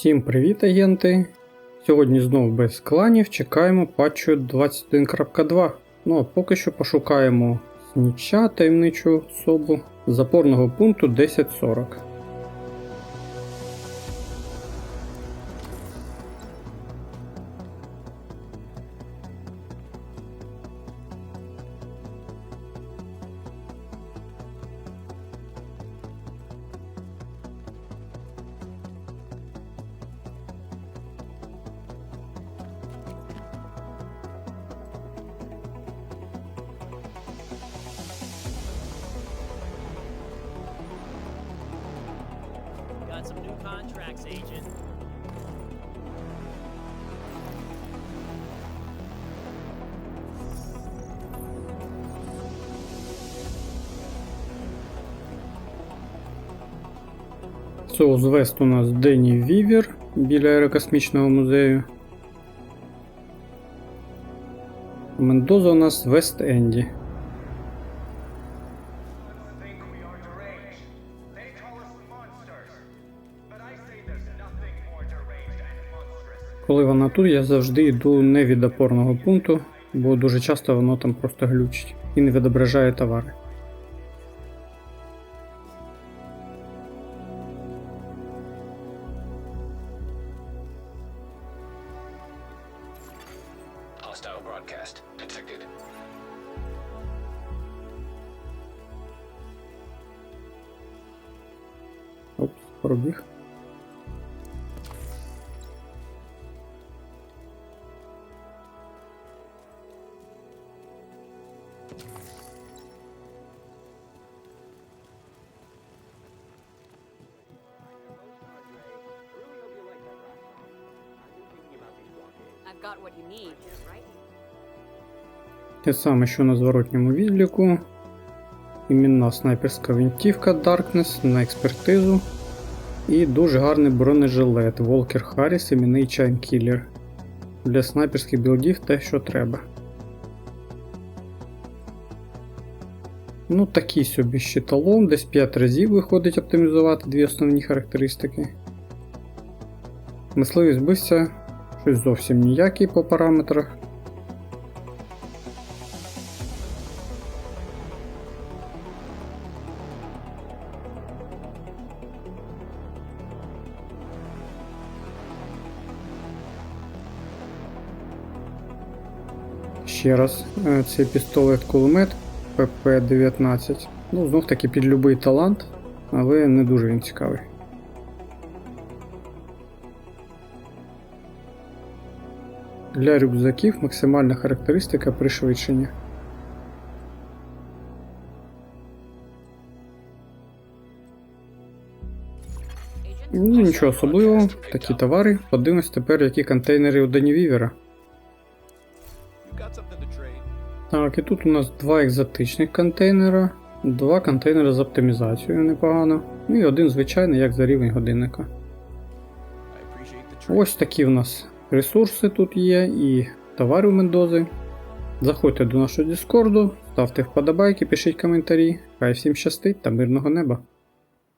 Всім привіт, агенти! Сьогодні знову без кланів чекаємо патчу 21.2. Ну а поки що пошукаємо сніча таємничу особу запорного пункту 1040. Got some new contracts, Agent. Соузвест у нас Дені Вівер біля аерокосмічного музею. Мендоза у нас Вест Енді. Коли вона тут, я завжди йду не від опорного пункту, бо дуже часто воно там просто глючить і не відображає товари. Опс, пробіг. Те саме, що на зворотньому відліку. Імінна снайперська винтівка Darkness на експертизу. І дуже гарний бронежилет Волкер Харріс іменний Чайнкілер. Для снайперських білдів те, що треба. Ну, такий собі щиталом, десь 5 разів виходить оптимізувати дві основні характеристики. Мисливість бився щось зовсім ніякий по параметрах. Ще раз, е, цей пістолет-кулемет ПП-19. Ну, знов таки під любий талант, але не дуже він цікавий. Для рюкзаків максимальна характеристика пришвидшення. Ну, нічого особливого, такі товари. Подивимось тепер, які контейнери у Дені Так, і тут у нас два екзотичних контейнера, два контейнери з оптимізацією непогано, ну і один звичайний, як за рівень годинника. Ось такі в нас ресурси тут є і товари у Мендози. Заходьте до нашого Діскорду, ставте вподобайки, пишіть коментарі. Хай всім щастить та мирного неба.